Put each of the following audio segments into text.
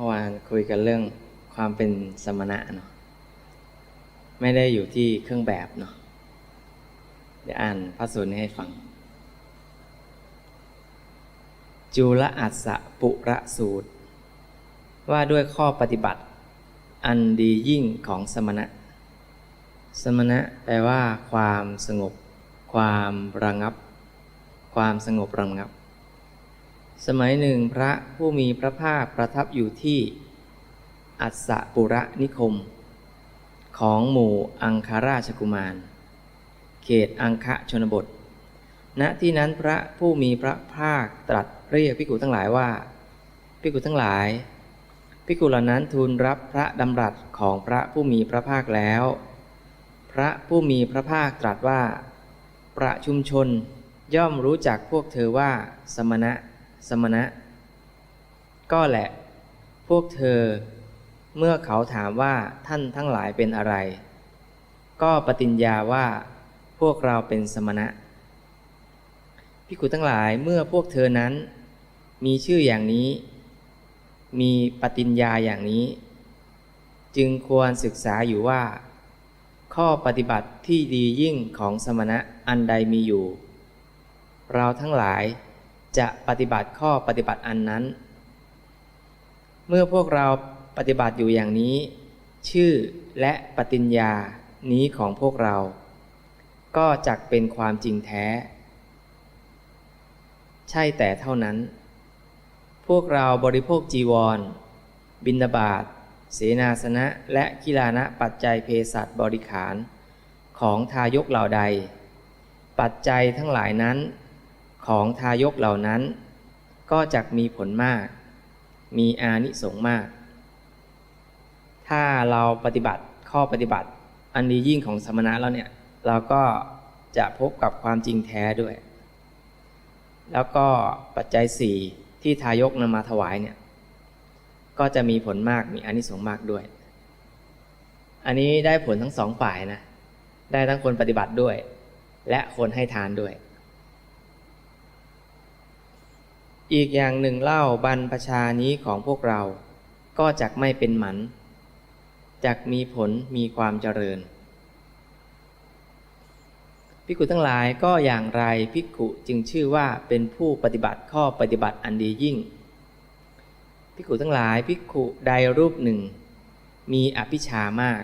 มื่อวานคุยกันเรื่องความเป็นสมณะเนาะไม่ได้อยู่ที่เครื่องแบบเนาะเดี๋ยวอ่านพระสูตรนี้ให้ฟัง จุลอัสสะปุระสูตร ว่าด้วยข้อปฏิบัติ อันดียิ่งของสมณะ สมณะแปลว่า ความสงบ ความระงับ ความสงบระงับ สมัยหนึ่งพระผู้มีพระภาคประทับอยู่ที่อัสสปุระนิคม ของหมู่อังคาราชกุมาร เขตอังคะชนบท ณที่นั้นพระผู้มีพระภาคตรัสเรียกพิกุทั้งหลายว่าพิกุทั้งหลายพิกุเหล่านั้นทูลรับพระดำรัสของพระผู้มีพระภาคแล้ว พระผู้มีพระภาคตรัสว่า ประชุมชนย่อมรู้จักพวกเธอว่าสมณะ สมณะ ก็แหละ พวกเธอ เมื่อเขาถามว่าท่านทั้งหลายเป็นอะไร ก็ปฏิญญาว่าพวกเราเป็นสมณะพิกุทั้งหลายเมื่อพวกเธอนั้น มีชื่ออย่างนี้ มีปฏิญญาอย่างนี้ จึงควรศึกษาอยู่ว่า ข้อปฏิบัติที่ดียิ่งของสมณะอันใดมีอยู่ เราทั้งหลาย จะปฏิบัติข้อปฏิบัติอันนั้น เมื่อพวกเราปฏิบัติอยู่อย่างนี้ ชื่อและปฏิญญานี้ของพวกเรา ก็จักเป็นความจริงแท้ ใช่แต่เท่านั้น พวกเราบริโภคจีวร บินาบาตเสนาสนะและกิลานะปัจจัยเภสัชบริขาร ของทายกเหล่าใด ปัจจัยทั้งหลายนั้น ของทายกเหล่านั้น ก็จะมีผลมาก มีอานิสงส์มาก ถ้าเราปฏิบัติข้อปฏิบัติ อันดียิ่งของสมณะแล้วเนี่ย เราก็จะพบกับความจริงแท้ด้วย แล้วก็ปัจจัยสี่ที่ทายกนำมาถวายเนี่ย ก็จะมีผลมากมีอานิสงส์มากด้วย อันนี้ได้ผลทั้งสองฝ่ายนะ ได้ทั้งคนปฏิบัติด้วย และคนให้ทานด้วย อีกอย่างหนึ่งเล่าบรรพชานี้ของพวกเรา ก็จักไม่เป็นหมันจักมีผลมีความเจริญพิกุทั้งหลายก็อย่างไรพิกุจึงชื่อว่าเป็นผู้ปฏิบัติข้อปฏิบัติอันดียิ่งพิกุทั้งหลายพิกุใดรูปหนึ่ง มีอภิชามาก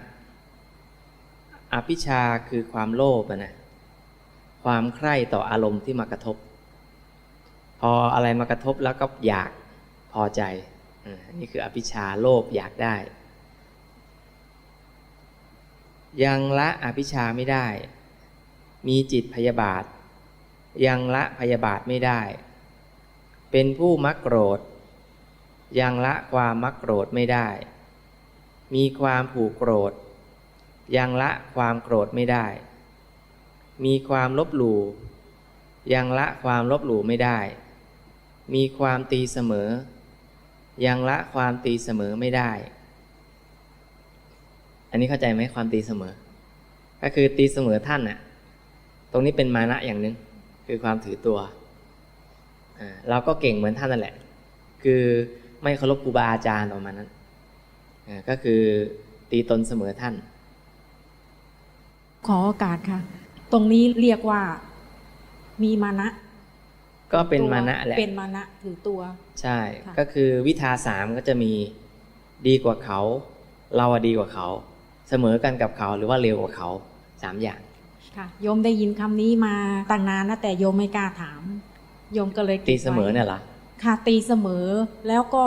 อภิชาคือความโลภนะความใคร่ต่ออารมณ์ที่มากระทบ ออะไรมากระทบแล้วก็อยากพอใจนี่คืออภิชาโลภอยากได้ ยังละอภิชาไม่ได้ มีจิตพยาบาท ยังละพยาบาทไม่ได้ เป็นผู้มักโกรธ ยังละความมักโกรธไม่ได้ มีความผูกโกรธ ยังละความโกรธไม่ได้ มีความลบหลู่ยังละความลบหลู่ไม่ได้ มีความตีเสมอ ยังละความตีเสมอไม่ได้ อันนี้เข้าใจไหมความตีเสมอ ก็คือตีเสมอท่านน่ะ ตรงนี้เป็นมานะอย่างหนึ่งคือความถือตัว เราก็เก่งเหมือนท่านนั่นแหละ คือไม่เคารพครูบาอาจารย์ประมาณนั้น ก็คือตีตนเสมอท่าน ขอโอกาสค่ะ ตรงนี้เรียกว่ามีมานะ ก็เป็นมานะแหละเป็นมานะถือตัว ใช่ค่ะก็คือวิทาสามก็จะมีดีกว่าเขา เราอะดีกว่าเขา เสมอกันกับเขาหรือว่าเร็วกว่าเขาสามอย่าง ค่ะโยมได้ยินคำนี้มาตั้งนานนะแต่โยมไม่กล้าถามโยมก็เลยก็บตีเสมอไว้เนี่ยเหรอค่ะตีเสมอแล้วก็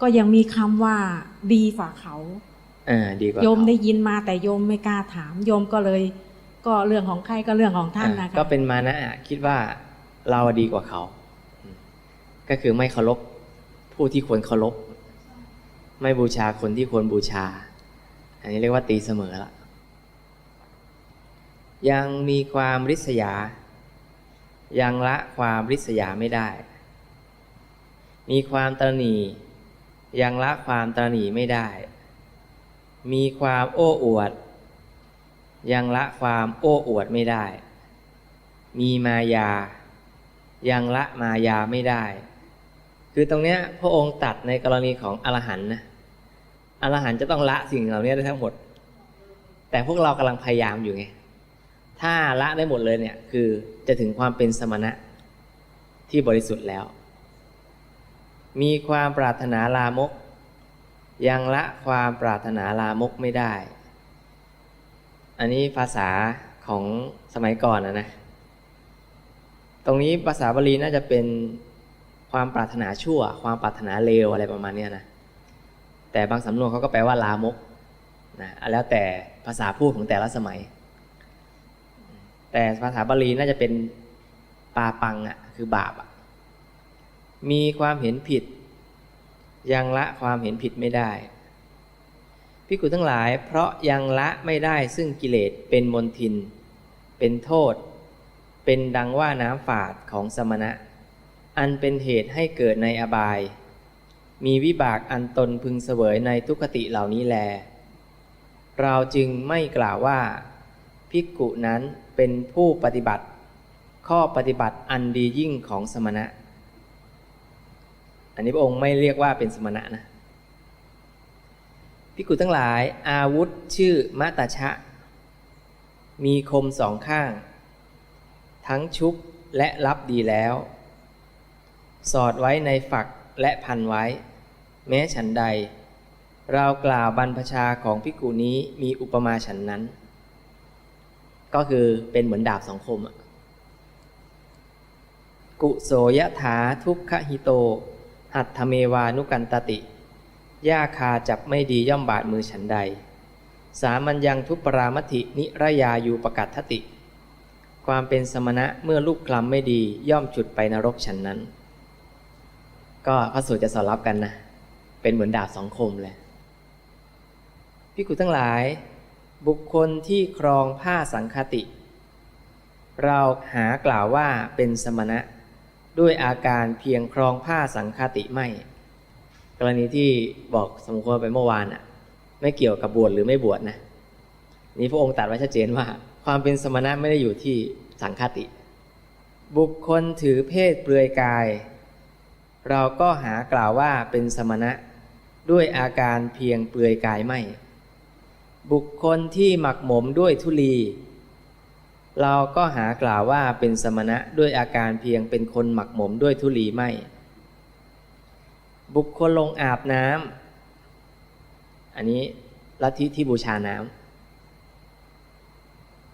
ก็ยังมีคำว่าดีฝ่าเขาอ่าดีกว่าโยมเขาได้ยินมาแต่โยมไม่กล้าถาม โยมก็เลย ก็เรื่องของใครก็เรื่องของท่านอ่านะคะก็เป็นมานะอะคิดว่า เราดีกว่าเขา ก็คือไม่เคารพผู้ที่ควรเคารพ ไม่บูชาคนที่ควรบูชา อันนี้เรียกว่าตีเสมอละ ยังมีความริษยา ยังละความริษยาไม่ได้ มีความตรณียังละความตรณีไม่ได้ มีความโอ้อวด ยังละความโอ้อวดไม่ได้ มีมายา ยังละมายาไม่ได้ คือตรงเนี้ยพระองค์ตัดในกรณีของอรหันนะอรหันจะต้องละสิ่งเหล่านี้ได้ทั้งหมด แต่พวกเรากำลังพยายามอยู่ไงถ้าละได้หมดเลยเนี่ย คือจะถึงความเป็นสมณะที่บริสุทธิ์แล้ว มีความปรารถนาลามก ยังละความปรารถนาลามกไม่ได้ อันนี้ภาษาของสมัยก่อนนะนะ ตรงนี้ภาษาบาลีน่าจะเป็นความปรารถนาชั่ว ความปรารถนาเลวอะไรประมาณนี้นะแต่บางสำนวนเขาก็แปลว่าลามกนะแล้วแต่ภาษาพูดของแต่ละสมัย แต่ภาษาบาลีน่าจะเป็นปาปังอะคือบาปอะมีความเห็นผิด ยังละความเห็นผิดไม่ได้พิกุทั้งหลาย เพราะยังละไม่ได้ซึ่งกิเลสเป็นมนทิน เป็นโทษ เป็นดังว่าน้ำฝาดของสมณะ อันเป็นเหตุให้เกิดในอบาย มีวิบากอันตนพึงเสวยในทุกขติเหล่านี้แล เราจึงไม่กล่าวว่า ภิกขุนั้นเป็นผู้ปฏิบัติ ข้อปฏิบัติอันดียิ่งของสมณะ อันนี้พระองค์ไม่เรียกว่าเป็นสมณะนะภิกขุทั้งหลายอาวุธชื่อมะตาชะ มีคมสองข้าง ทั้งชุบและรับดีแล้ว สอดไว้ในฝักและพันไว้ แม้ฉันใด เรากล่าวบรรพชาของภิกขุนี้มีอุปมาฉันนั้น ก็คือเป็นเหมือนดาบสองคมอะกุโสยะถาทุกขหิโต หัตถเมวานุกันตติยาคาจับไม่ดีย่อมบาดมือฉันใด สามัญยังทุปรามตินิรยาอยู่ประกัตทติ ความเป็นสมณะเมื่อลูกคลำไม่ดีย่อมจุดไปนรกฉันนั้น ก็พระสูตรจะสอนรับกันนะ เป็นเหมือนดาบสองคมเลยพิกุทั้งหลาย บุคคลที่ครองผ้าสังคติ เราหากล่าวว่าเป็นสมณะด้วยอาการเพียงครองผ้าสังคติไม่ กรณีที่บอกสมควรไปเมื่อวานอะ ไม่เกี่ยวกับบวชหรือไม่บวชนะนี่พระองค์ตรัดไว้ชัดเจนว่า ความเป็นสมณะไม่ได้อยู่ที่สังคติ บุคคลถือเพศเปลือยกาย เราก็หากล่าวว่าเป็นสมณะด้วยอาการเพียงเปลือยกายไม่ บุคคลที่หมักหมมด้วยทุลี เราก็หากล่าวว่าเป็นสมณะด้วยอาการเพียงเป็นคนหมักหมมด้วยทุลีไม่ บุคคลลงอาบน้ำอันนี้ลัทธิที่บูชาน้ำ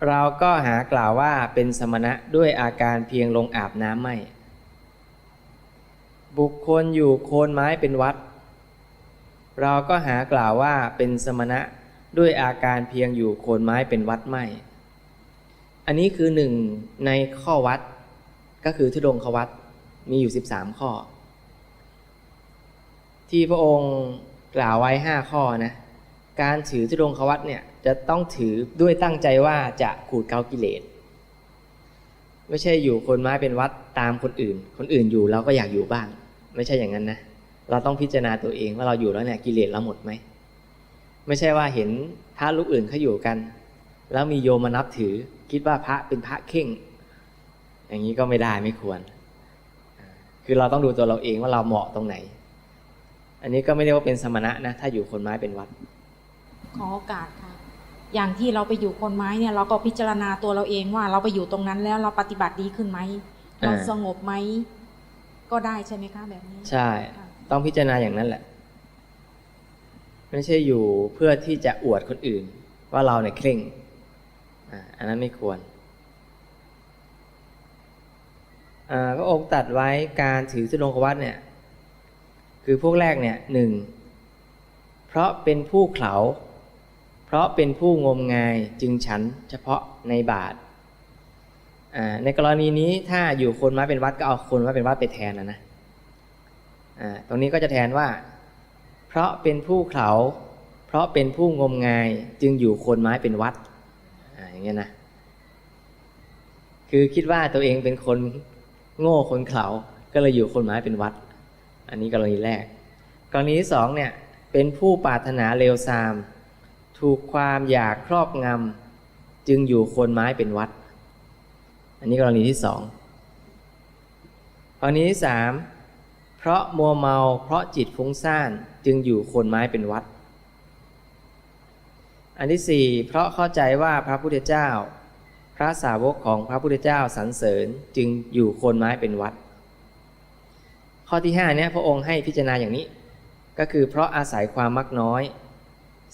เราก็หากล่าวว่าเป็นสมณะด้วยอาการเพียงลงอาบน้ำไม่ บุคคลอยู่โคนไม้เป็นวัด เราก็หากล่าวว่าเป็นสมณะด้วยอาการเพียงอยู่โคนไม้เป็นวัดไม่ อันนี้คือหนึ่งในข้อวัดก็คือทุดงควัดมีอยู่ 13 ข้อ ที่พระองค์กล่าวไว้ 5 ข้อนะ การถือทุดงควัดเนี่ยจะต้องถือด้วยตั้งใจว่าจะขูดเกากิเลสไม่ใช่อยู่คนไม้เป็นวัดตามคนอื่น คนอื่นอยู่เราก็อยากอยู่บ้าง ไม่ใช่อย่างนั้นนะ เราต้องพิจารณาตัวเองว่าเราอยู่แล้วเนี่ยกิเลสเราหมดไหม ไม่ใช่ว่าเห็นพระลูกอื่นเขาอยู่กัน แล้วมีโยมมานับถือ คิดว่าพระเป็นพระเข่ง อย่างนี้ก็ไม่ได้ไม่ควร คือเราต้องดูตัวเราเองว่าเราเหมาะตรงไหน อันนี้ก็ไม่ได้ว่าเป็นสมณะนะ ถ้าอยู่คนไม้เป็นวัด ขอโอกาสค่ะ อย่างที่เราไปอยู่คนไม้เนี่ย เราก็พิจารณาตัวเราเองว่าเราไปอยู่ตรงนั้นแล้วเราปฏิบัติดีขึ้นไหมเราอ่าสงบไหมก็ได้ใช่ไหมคะแบบนี้ ใช่ค่ะต้องพิจารณาอย่างนั้นแหละ ไม่ใช่อยู่เพื่อที่จะอวดคนอื่น ว่าเราเนี่ยเคร่งอ่าอันนั้นไม่ควรอ่าพระองค์ตรัดไว้การถือสุดงควัตเนี่ย คือพวกแรกเนี่ยหนึ่งเพราะเป็นผู้เขลา เพราะเป็นผู้งมงายจึงฉันเฉพาะในบาทในกรณีนี้ถ้าอยู่คนมาเป็นวัดก็เอาคนมาเป็นวัดไปแทนนะนะตรงนี้ก็จะแทนว่า เพราะเป็นผู้เขาเพราะเป็นผู้งมงายจึงอยู่คนไม้เป็นวัดออย่างเงี้ยนะคือคิดว่าตัวเองเป็นคนโง่คนเขาก็เลยอยู่คนไม้เป็นวัด อันนี้กรณีแรก กรณีที่สองเนี่ยเป็นผู้ปรารถนาเลวทราม ถูกความอยากครอบงำจึงอยู่โคนไม้เป็นวัด อันนี้กรณีที่สองกรณีที่สามเพราะมัวเมาเพราะจิตฟุ้งซ่านจึงอยู่โคนไม้เป็นวัด อันที่สี่เพราะเข้าใจว่าพระพุทธเจ้า พระสาวกของพระพุทธเจ้าสรรเสริญจึงอยู่โคนไม้เป็นวัด ข้อที่ห้าเนี่ยพระองค์ให้พิจารณาอย่างนี้ ก็คือเพราะอาศัยความมักน้อย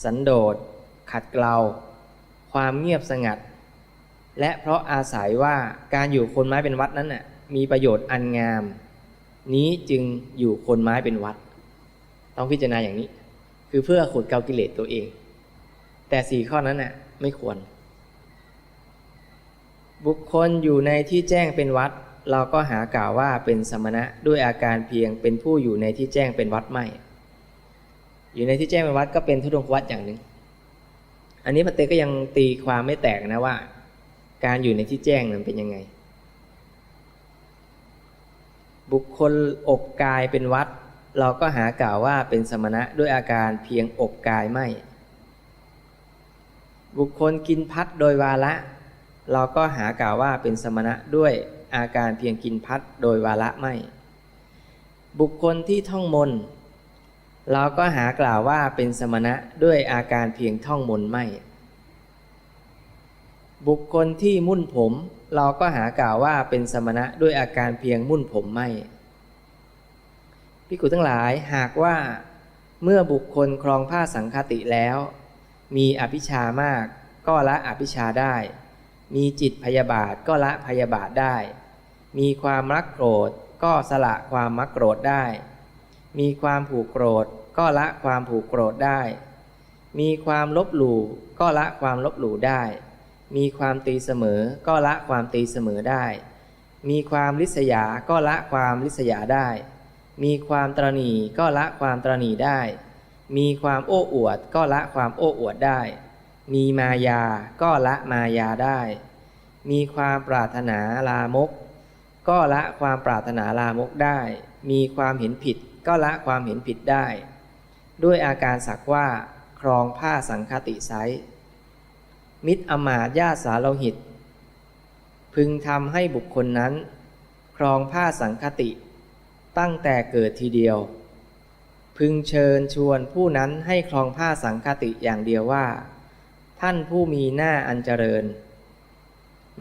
สันโดษ ขัดเกลา ความเงียบสงัด และเพราะอาศัยว่าการอยู่คนไม้เป็นวัดนั้นน่ะมีประโยชน์อันงาม นี้จึงอยู่คนไม้เป็นวัด ต้องพิจารณาอย่างนี้ คือเพื่อขุดเกากิเลสตัวเอง แต่สี่ข้อนั้นน่ะไม่ควร บุคคลอยู่ในที่แจ้งเป็นวัด เราก็หากล่าวว่าเป็นสมณะด้วยอาการเพียงเป็นผู้อยู่ในที่แจ้งเป็นวัดไม่ อยู่ในที่แจ้งเป็นวัดก็เป็นทุดงควัดอย่างหนึ่ง อันนี้พระเตก็ยังตีความไม่แตกนะว่า การอยู่ในที่แจ้งนั้นเป็นยังไง บุคคลอบกายเป็นวัด เราก็หากล่าวว่าเป็นสมณะด้วยอาการเพียงอบกายไม่ บุคคลกินพัดโดยวาระ เราก็หากล่าวว่าเป็นสมณะด้วยอาการเพียงกินพัดโดยวาระไม่ บุคคลที่ท่องมนต์ เราก็หากล่าวว่าเป็นสมณะด้วยอาการเพียงท่องมนต์ไม่ บุคคลที่มุ่นผม เราก็หากล่าวว่าเป็นสมณะด้วยอาการเพียงมุ่นผมไม่พิกุทั้งหลายหากว่าเมื่อบุคคลครองผ้าสังคติแล้ว มีอภิชามาก ก็ละอภิชาได้ มีจิตพยาบาทก็ละพยาบาทได้ มีความรักโกรธก็สละความมักโกรธได้ มีความผูกโกรธ ก็ละความผูกโกรธได้ มีความลบหลู่ก็ละความลบหลู่ได้ มีความตีเสมอ ก็ละความตีเสมอได้ มีความลิษยา ก็ละความลิษยาได้ มีความตรณีก็ละความตรณีได้ มีความโอ้อวด ก็ละความโอ้อวดได้ มีมายา ก็ละมายาได้ มีความปรารถนาลามก ก็ละความปรารถนาลามกได้ มีความเห็นผิด ก็ละความเห็นผิดได้ ด้วยอาการสักว่าครองผ้าสังคติไซมิตรอมาตญาสาโลหิต พึงทำให้บุคคลนั้น ครองผ้าสังคติตั้งแต่เกิดทีเดียว พึงเชิญชวนผู้นั้นให้ครองผ้าสังคติอย่างเดียวว่า ท่านผู้มีหน้าอันเจริญ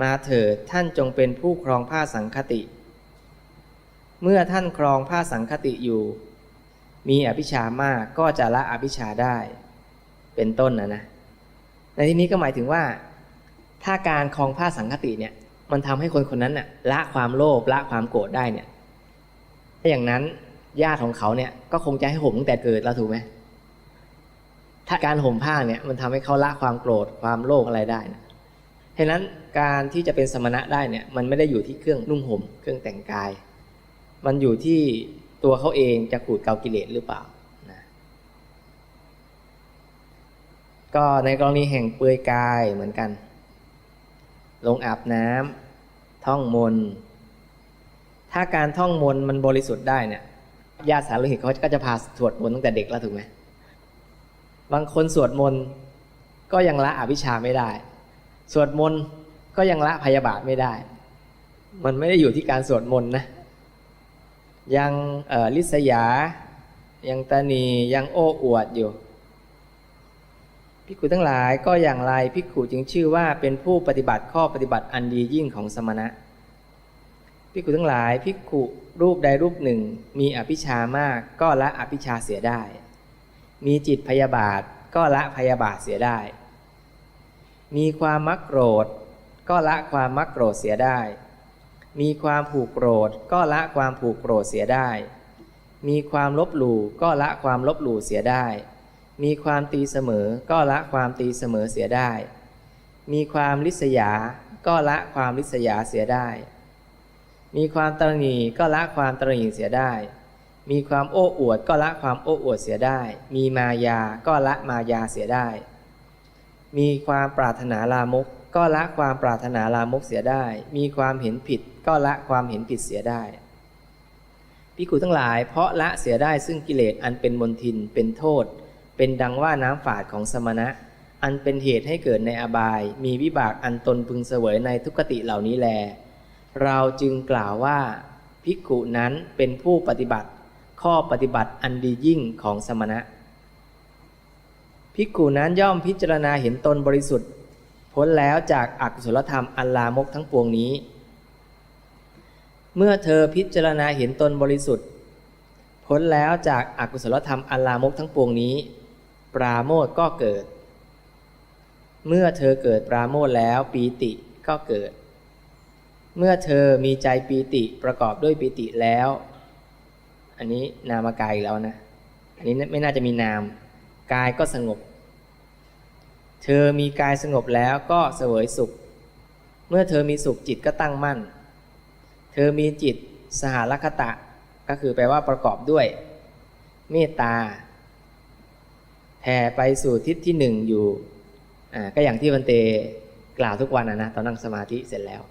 มาเถิดท่านจงเป็นผู้ครองผ้าสังคติ เมื่อท่านครองผ้าสังคติอยู่ มีอภิชามากก็จะละอภิชาได้ เป็นต้นนะนะ ในที่นี้ก็หมายถึงว่า ถ้าการครองผ้าสังคติเนี่ย มันทำให้คนคนนั้นน่ะละความโลภละความโกรธได้เนี่ย ถ้าอย่างนั้นญาติของเขาเนี่ยก็คงจะให้ห่มตั้งแต่เกิดแล้วถูกไหมถ้าการห่มผ้าเนี่ยมันทำให้เขาละความโกรธความโลภอะไรได้นะฉะนั้นการที่จะเป็นสมณะได้เนี่ยมันไม่ได้อยู่ที่เครื่องนุ่งห่มเครื่องแต่งกาย มันอยู่ที่ตัวเขาเองจะขูดเกากิเลสหรือเปล่านะก็ในกรณีแห่งเปลือยกายเหมือนกัน ลงอาบน้ำท่องมน ถ้าการท่องมนมันบริสุทธิ์ได้เนี่ยญาติสาโลหิตเขาก็จะพาสวดมนต์ตั้งแต่เด็กแล้วถูกไหมบางคนสวดมนต์ก็ยังละอวิชชาไม่ได้ สวดมนต์ก็ยังละพยาบาทไม่ได้ มันไม่ได้อยู่ที่การสวดมนต์นะ ยังลิษยา ยังตานียังโอ้อวดอยู่ภิกขุทั้งหลายก็อย่างไรภิกขุจึงชื่อว่าเป็นผู้ปฏิบัติข้อปฏิบัติอันดียิ่งของสมณะภิกขุทั้งหลายภิกขุรูปใดรูปหนึ่ง มีอภิชามากก็ละอภิชาเสียได้ มีจิตพยาบาทก็ละพยาบาทเสียได้ มีความมักโกรธ ก็ละความมักโกรธเสียได้ มีความผูกโกรธก็ละความผูกโกรธเสียได้ มีความลบหลู่ก็ละความลบหลู่เสียได้ มีความตีเสมอก็ละความตีเสมอเสียได้ มีความลิษยา ก็ละความลิษยาเสียได้ มีความตรณีก็ละความตรณีเสียได้ มีความโอ้อวดก็ละความโอ้อวดเสียได้ มีมายาก็ละมายาเสียได้ มีความปรารถนาลามก ก็ละความปรารถนาลามกเสียได้ มีความเห็นผิด ก็ละความเห็นผิดเสียได้พิกุทั้งหลายเพราะละเสียได้ซึ่งกิเลสอันเป็นมนทินเป็นโทษ เป็นดังว่าน้ำฝาดของสมณะ อันเป็นเหตุให้เกิดในอบาย มีวิบากอันตนพึงเสวยในทุกติเหล่านี้แล เราจึงกล่าวว่าภิกขุนั้นเป็นผู้ปฏิบัติ ข้อปฏิบัติอันดียิ่งของสมณะภิกขุนั้นย่อมพิจารณาเห็นตนบริสุทธิ์ พ้นแล้วจากอากุศลธรรมอันลามกทั้งปวงนี้ เมื่อเธอพิจารณาเห็นตนบริสุทธิ์ พ้นแล้วจากอากุศลธรรมอันลามกทั้งปวงนี้ ปราโมทก็เกิด เมื่อเธอเกิดปราโมทแล้วปีติก็เกิด เมื่อเธอมีใจปีติประกอบด้วยปีติแล้ว อันนี้นามกายอีกแล้วนะ อันนี้ไม่น่าจะมีนาม กายก็สงบ เธอมีกายสงบแล้วก็เสวยสุข เมื่อเธอมีสุขจิตก็ตั้งมั่น เธอมีจิตสหลคตะ ก็คือแปลว่าประกอบด้วย เมตตาแผ่ไปสู่ทิศที่หนึ่งอยู่อ่าก็อย่างที่วันเตกล่าวทุกวันนะนะตอนนั่งสมาธิเสร็จแล้ว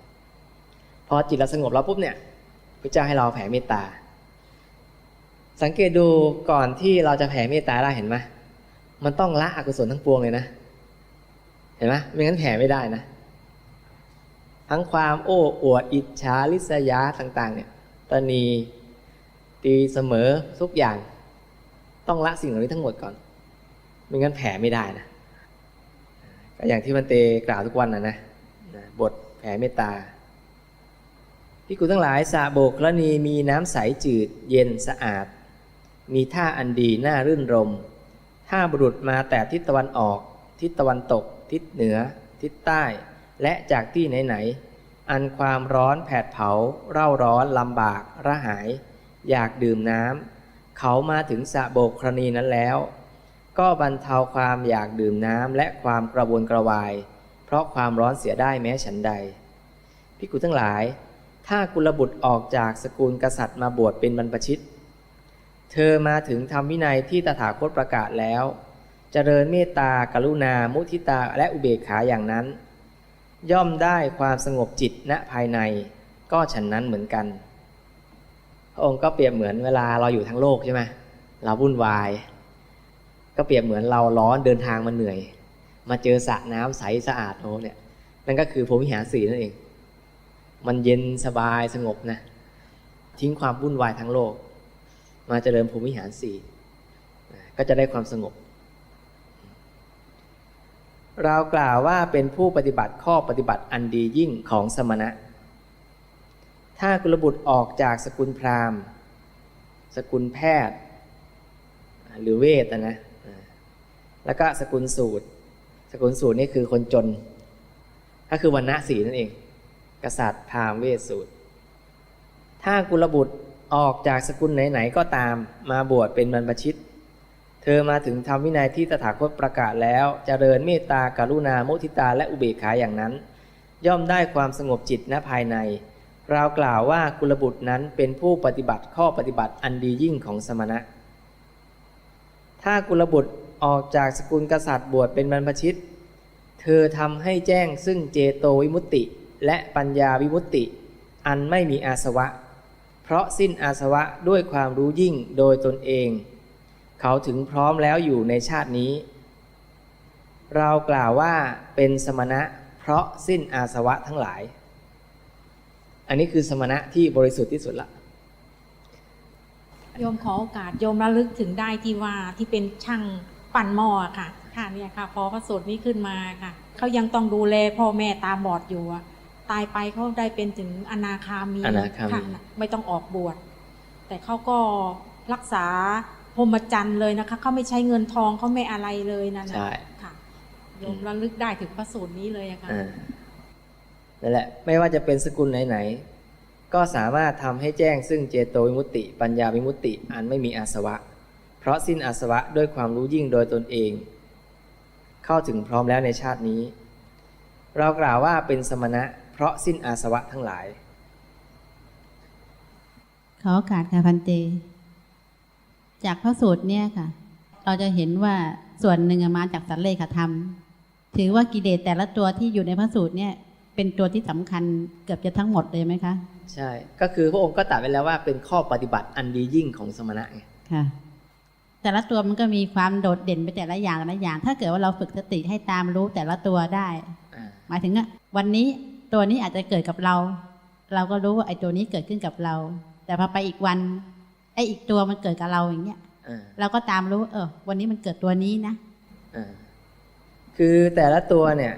พอจิตเราสงบแล้วปุ๊บเนี่ยพระเจ้าให้เราแผ่เมตตา สังเกตดูก่อนที่เราจะแผ่เมตตาได้เห็นไหมมันต้องละอกุศลทั้งปวงเลยนะ ห็นไหมไม่งั้นแผ่ไม่ได้นะ ทั้งความโอ้อวดอิจฉาริษยาต่าง ๆ เนี่ยตนีตีเสมอทุกอย่าง ต้องละสิ่งเหล่านี้ทั้งหมดก่อน ไม่งั้นแผ่ไม่ได้นะก็อย่างที่มันเตกล่าวทุกวันนะนะบทแผ่เมตตาพิกุทั้งหลายสาโบกละนีมีน้ำใสจืดเย็นสะอาด มีท่าอันดีน่ารื่นรม ถ้าบุรุษมาแต่ทิศตะวันออก ทิศตะวันตก ทิศเหนือ ทิศใต้ และจากที่ไหนๆอันความร้อนแผดเผา เร่าร้อนลำบากระหาย อยากดื่มน้ำเขามาถึงสะโบกครณีนั้นแล้ว ก็บรรเทาความอยากดื่มน้ำและความกระวนกระวาย เพราะความร้อนเสียได้แม้ฉันใดพิกุทั้งหลาย ถ้ากุลบุตรออกจากสกุลกษัตริย์มาบวชเป็นบรรพชิต เธอมาถึงธรรมวินัยที่ตถาคตประกาศแล้ว เจริญเมตตากรุณา มุทิตาและอุเบกขาอย่างนั้น ย่อมได้ความสงบจิตณภายใน ก็ฉันนั้นเหมือนกันพระองค์ก็เปรียบเหมือนเวลาเราอยู่ทั้งโลกใช่ไหมเราวุ่นวาย ก็เปรียบเหมือนเราร้อนเดินทางมาเหนื่อย มาเจอสระน้ำใสสะอาดโอ้เนี่ยนั่นก็คือพรมิหารสีนั่นเอง มันเย็นสบายสงบนะ ทิ้งความวุ่นวายทั้งโลก มาเจริญพรมิหารสีก็จะได้ความสงบ เรากล่าวว่าเป็นผู้ปฏิบัติข้อปฏิบัติอันดียิ่งของสมณะ ถ้ากุลบุตรออกจากสกุลพราหมณ์ สกุลแพทย์ หรือเวทนะ แล้วก็สกุลสูตร สกุลสูตรนี่คือคนจน ก็คือวันณะสีนั่นเอง กษัตริย์พราหมณ์เวทสูตร ถ้ากุลบุตรออกจากสกุลไหนๆก็ตามมาบวชเป็นบรรพชิต เธอมาถึงธรรมวินัยที่ตถาคตประกาศแล้วจเจริญเมตตาการุณามุทิตาและอุเบกขาอย่างนั้น ย่อมได้ความสงบจิตณภายใน เรากล่าวว่ากุลบุตรนั้นเป็นผู้ปฏิบัติข้อปฏิบัติอันดียิ่งของสมณะ ถ้ากุลบุตรออกจากสกุลกษัตริย์บวชเป็นบรรพชิต เธอทำให้แจ้งซึ่งเจโตวิมุตติ และปัญญาวิมุตติ อันไม่มีอาสวะ เพราะสิ้นอาสวะด้วยความรู้ยิ่งโดยตนเอง เขาถึงพร้อมแล้วอยู่ในชาตินี้ เรากล่าวว่าเป็นสมณะเพราะสิ้นอาสวะทั้งหลาย อันนี้คือสมณะที่บริสุทธิ์ที่สุดละโยมขอโอกาสโยมระลึกถึงได้ที่ว่าที่เป็นช่างปั่นหม้อค่ะค่ะเนี่ยค่ะ พอพระสูตรนี้ขึ้นมาค่ะ เขายังต้องดูแลพ่อแม่ตาบอดอยู่อะตายไปเขาได้เป็นถึงอนาคามีอนาคามีค่ะไม่ต้องออกบวชแต่เขาก็รักษา พรหมจรรย์เลยนะคะเขาไม่ใช้เงินทองเขาไม่อะไรเลยนั่นนะใช่ค่ะโยมระลึกได้ถึงพระสูตรนี้เลยอะค่ะอ่านั่นแหละ ไม่ว่าจะเป็นสกุลไหนๆก็สามารถทำให้แจ้งซึ่งเจโตวิมุตติ ปัญญาวิมุตติ อันไม่มีอาสวะ เพราะสิ้นอาสวะด้วยความรู้ยิ่งโดยตนเอง เข้าถึงพร้อมแล้วในชาตินี้ เรากล่าวว่าเป็นสมณะ เพราะสิ้นอาสวะทั้งหลาย ขอโอกาสค่ะพันเต จากพระสูตรเนี่ยค่ะ เราจะเห็นว่าส่วนหนึ่งอะมาจากสันเลขธรรม ถือว่ากิเลสแต่ละตัวที่อยู่ในพระสูตรเนี่ยเป็นตัวที่สำคัญเกือบจะทั้งหมดเลยไหมคะใช่ ก็คือพระองค์ก็ตรัสไว้แล้วว่าเป็นข้อปฏิบัติอันดียิ่งของสมณะไงค่ะ แต่ละตัวมันก็มีความโดดเด่นไปแต่ละอย่างแต่ละอย่าง ถ้าเกิดว่าเราฝึกสติให้ตามรู้แต่ละตัวได้อ่าหมายถึงว่าวันนี้ตัวนี้อาจจะเกิดกับเรา เราก็รู้ว่าไอ้ตัวนี้เกิดขึ้นกับเรา แต่พอไปอีกวัน ไออีกตัวมันเกิดกับเราอย่างเงี้ยอ่าเราก็ตามรู้ว่าเออ วันนี้มันเกิดตัวนี้นะอ่าคือแต่ละตัวเนี่ย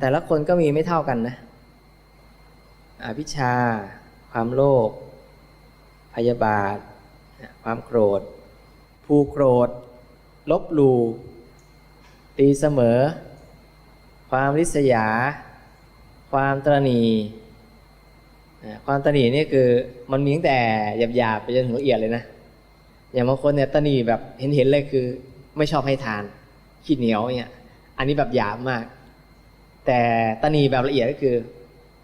แต่ละคนก็มีไม่เท่ากันนะอภิชา ความโลภพยาบาท ความโกรธ ผู้โกรธ ลบหลู่ตีเสมอ ความริษยา ความตรณีอ่า ความตรณีนี่คือมันมีตั้งแต่หยาบๆไปจนถึงละเอียดเลยนะอย่างบางคนเนี่ยตรณีแบบเห็นๆเลยคือ ไม่ชอบให้ทานขี้เหนียวเนี่ย อันนี้แบบหยาบมาก แต่ตรณีแบบละเอียดก็คือ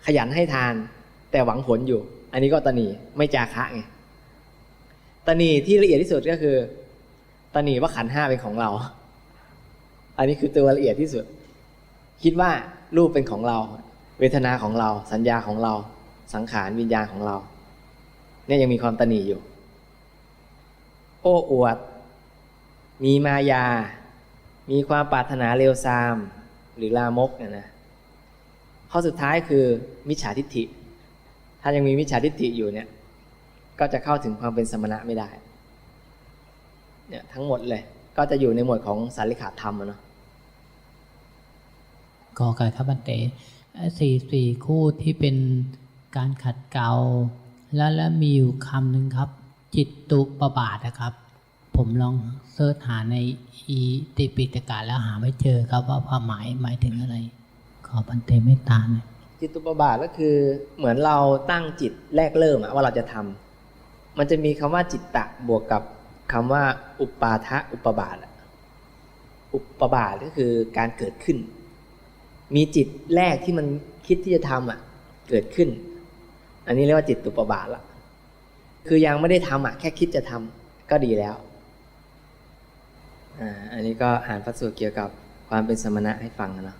ขยันให้ทาน แต่หวังผลอยู่ อันนี้ก็ตรณีไม่จาคะไงตรณีที่ละเอียดที่สุดก็คือตรณีว่าขันห้าเป็นของเรา อันนี้คือตัวละเอียดที่สุด คิดว่ารูปเป็นของเรา เวทนาของเรา สัญญาของเรา สังขารวิญญาณของเรา เนี่ยยังมีความตรณีอยู่ โอ้อวด มีมายา มีความปรารถนาเลวทราม หรือลามกเนี่ยนะข้อสุดท้ายคือมิจฉาทิฏฐิ ถ้ายังมีมิจฉาทิฏฐิอยู่เนี่ย ก็จะเข้าถึงความเป็นสมณะไม่ได้ เนี่ยทั้งหมดเลย ก็จะอยู่ในหมวดของสาริขาธรรมเนาะกอไก่ครับบันเตสี่สี่คู่ที่เป็น การขัดเกลาแล้วแล้วมีอยู่คำหนึ่งครับ จิตตุปบาทนะครับ ผมลองเสิร์ชหาในอีติปิตกาแล้วหาไม่เจอครับว่าความหมายหมายถึงอะไร ขอบันเตเมตตาหน่อยจิตตุปบาทก็คือเหมือนเราตั้งจิตแรกเริ่มว่าเราจะทำมันจะมีคำว่าจิตตะบวกกับคำว่า อุปาทะอุปบาทอะอุปบาทก็คือการเกิดขึ้น มีจิตแรกที่มันคิดที่จะทำอะ เกิดขึ้น อันนี้เรียกว่าจิตตุปบาทละคือยังไม่ได้ทำอะแค่คิดจะทำก็ดีแล้วอ่าอันนี้ก็อ่านพระสูตรเกี่ยวกับความเป็นสมณะให้ฟังนะเนาะ